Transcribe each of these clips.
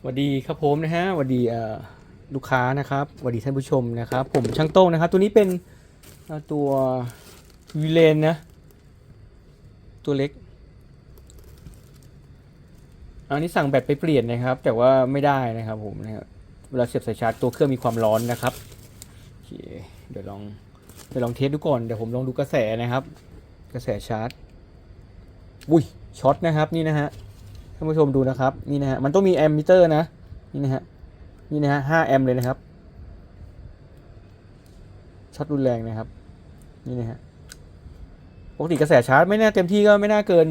สวัสดีครับผมนะฮะสวัสดีลูกค้านะครับสวัสดีท่านผู้ชมนะครับ ผมช่างโต้งนะครับ ตัวนี้เป็นตัววีเลนนะ ตัวเล็ก อันนี้สั่งแบตไปเปลี่ยนนะครับ แต่ว่าไม่ได้นะครับผมนะบเวลาเสียบสายชาร์จตัวเครื่องมีความร้อนนะครับโอเคเดี๋ยวลองเดี๋ยวลองเทสดูก่อนเดี๋ยวผมลองดูกระแสนะครับ กระแสชาร์จอุ้ยช็อตนะครับนี่นะฮะ ท่านผู้ชมดูนะครับนี่นะฮะมันต้องมีแอมมิเตอร์นะนี่นะฮะนี่นะฮะห้าแอมเลยนะครับช็อตรุนแรงนะครับนี่นะฮะปกติกระแสชาร์จไม่น่าเต็มที่ก็ไม่น่าเกิน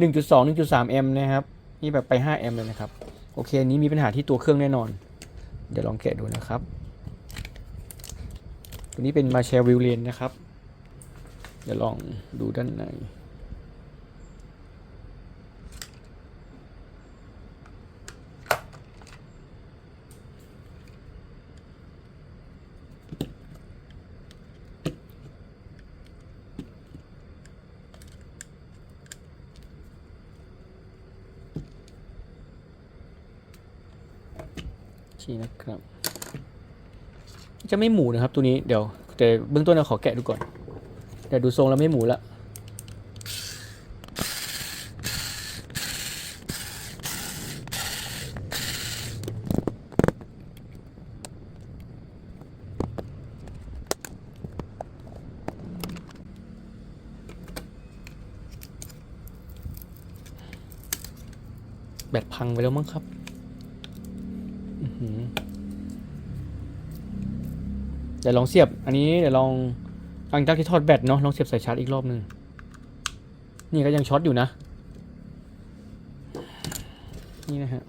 1.2 1.3แอมนะครับนี่แบบไป5แอมเลยนะครับโอเคอันนี้มีปัญหาที่ตัวเครื่องแน่นอน เดี๋ยวลองแกะดูนะครับตัวนี้เป็นมาเชลวิลเลนนะครับ เดี๋ยวลองดูด้านในีนะครับ จะไม่หมูนะครับตัวนี้เดี๋ยว แต่เบื้องต้นเราขอแกะดูก่อนแต่ดูทรงแล้วไม่หมูละแบตพังไปแล้วมั้งครับ เดี๋ยวลองเสียบ อันนี้เดี๋ยวลองหลังจากที่ทอดแบตเนาะลองเสียบสายชาร์จอีกรอบหนึ่งนี่ก็ยังช็อตอยู่นะ นี่นะฮะ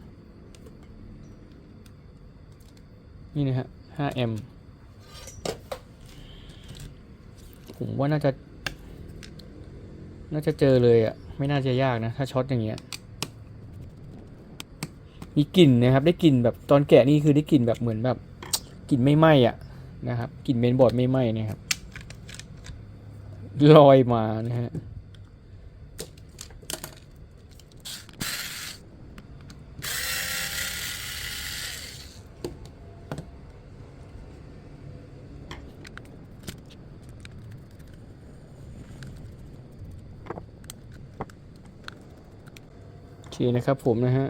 นี่นะฮะ 5 m ผมว่าน่าจะ น่าจะเจอเลยอะ่ะ ไม่น่าจะยากนะ ถ้าช็อตอย่างเงี้ย มีกลิ่นนะครับ ได้กลิ่นแบบตอนแกะนี่คือได้กลิ่นแบบเหมือนแบบกลิ่นไม่ไหม้อะนะครับกลิ่นเมนบอร์ดไม่ไหม้นะครับลอยมานะฮะโอเคนะครับผมนะฮะ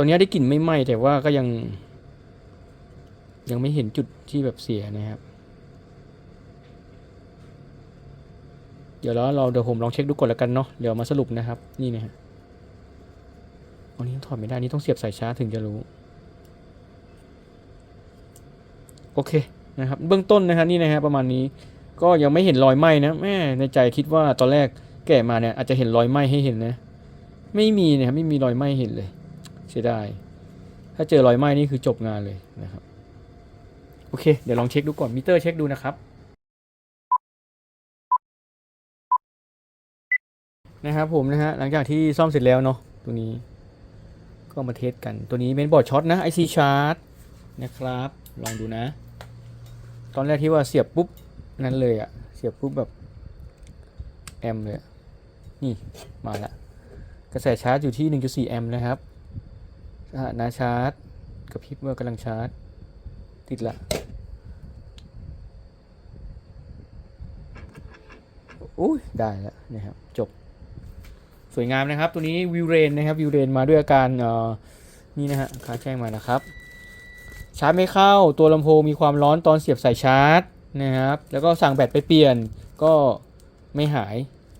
อนนี้ได้กลิ่นไม่ไหม้แต่ว่าก็ยัง ยังไม่เห็นจุดที่แบบเสียนะครับ เดี๋ยวแล้วเราเดี๋ยวผมลองเช็คดูก่อนแล้วกันเนาะเดี๋ยวมาสรุปนะครับ นี่นะฮะอันนี้ถอดไม่ได้นี่ต้องเสียบสายชาร์จถึงจะรู้ โอเคนะครับ เบื้องต้นนะครับนี่นะฮะประมาณนี้ก็ยังไม่เห็นรอยไหม้นะแม่ในใจคิดว่าตอนแรกแกะมาเนี่ยอาจจะเห็นรอยไหม้ให้เห็นนะ ไม่มีนะครับไม่มีรอยไหม้เห็นเลย เสียดาย ถ้าเจอรอยไหม้นี่คือจบงานเลยนะครับ โอเค เดี๋ยวลองเช็คดูก่อน มิเตอร์เช็คดูนะครับ นะครับผมนะฮะ หลังจากที่ซ่อมเสร็จแล้วเนาะ ตัวนี้ ก็มาเทสกัน ตัวนี้เมนบอร์ดช็อตนะ IC chart นะครับ ลองดูนะ ตอนแรกที่ว่าเสียบปุ๊บนั้นเลยอะเสียบปุ๊บแบบแอมเลยอะนี่มาละกระแสชาร์จอยู่ที่ 1.4 แอมป์นะครับ สถานะชาร์จกระพริบว่ากำลังชาร์จ ติดละ อุ้ยได้แล้วนะครับ จบ สวยงามนะครับ ตัวนี้วิวเรนนะครับ วิวเรนมาด้วยอาการเอ่อนี่นะฮะคาแจ้งมานะครับ ชาร์จไม่เข้าตัวลำโพงมีความร้อนตอนเสียบสายชาร์จนะครับ แล้วก็สั่งแบตไปเปลี่ยนก็ไม่หาย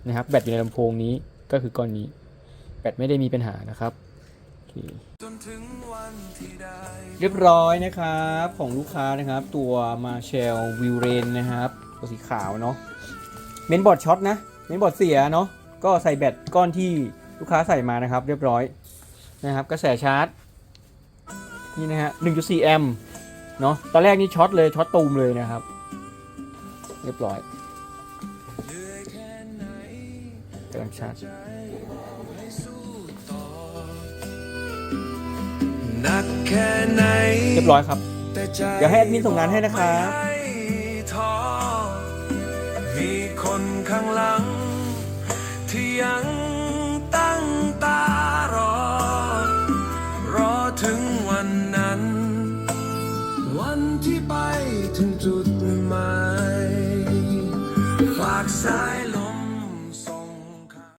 นะครับ แบตอยู่ในลำโพงนี้ก็คือก้อนนี้ แบตไม่ได้มีปัญหานะครับ เคจนถึงวันที่ได้เรียบร้อยนะครับของลูกค้านะครับตัวมาเชลวิวเรนนะครับตัวสีขาวเนาะเมนบอร์ดช็อตนะเมนบอร์ดเสียเนาะก็ใส่แบตก้อนที่ลูกค้าใส่มานะครับ เรียบร้อยนะครับกระแสชาร์จนี่นะฮะ 1.4 แอมป์เนาะตอนแรกนี่ช็อตเลยช็อตตูมเลยนะครับ เรียบร้อยเหนื่อยแค่ไหนกำลังชาร์จ เรียบร้อยครับแต่ใจเดี๋ยวให้แอดมินส่งงานให้นะครับไม่ให้ท้อมีคนข้างหลังที่ยัง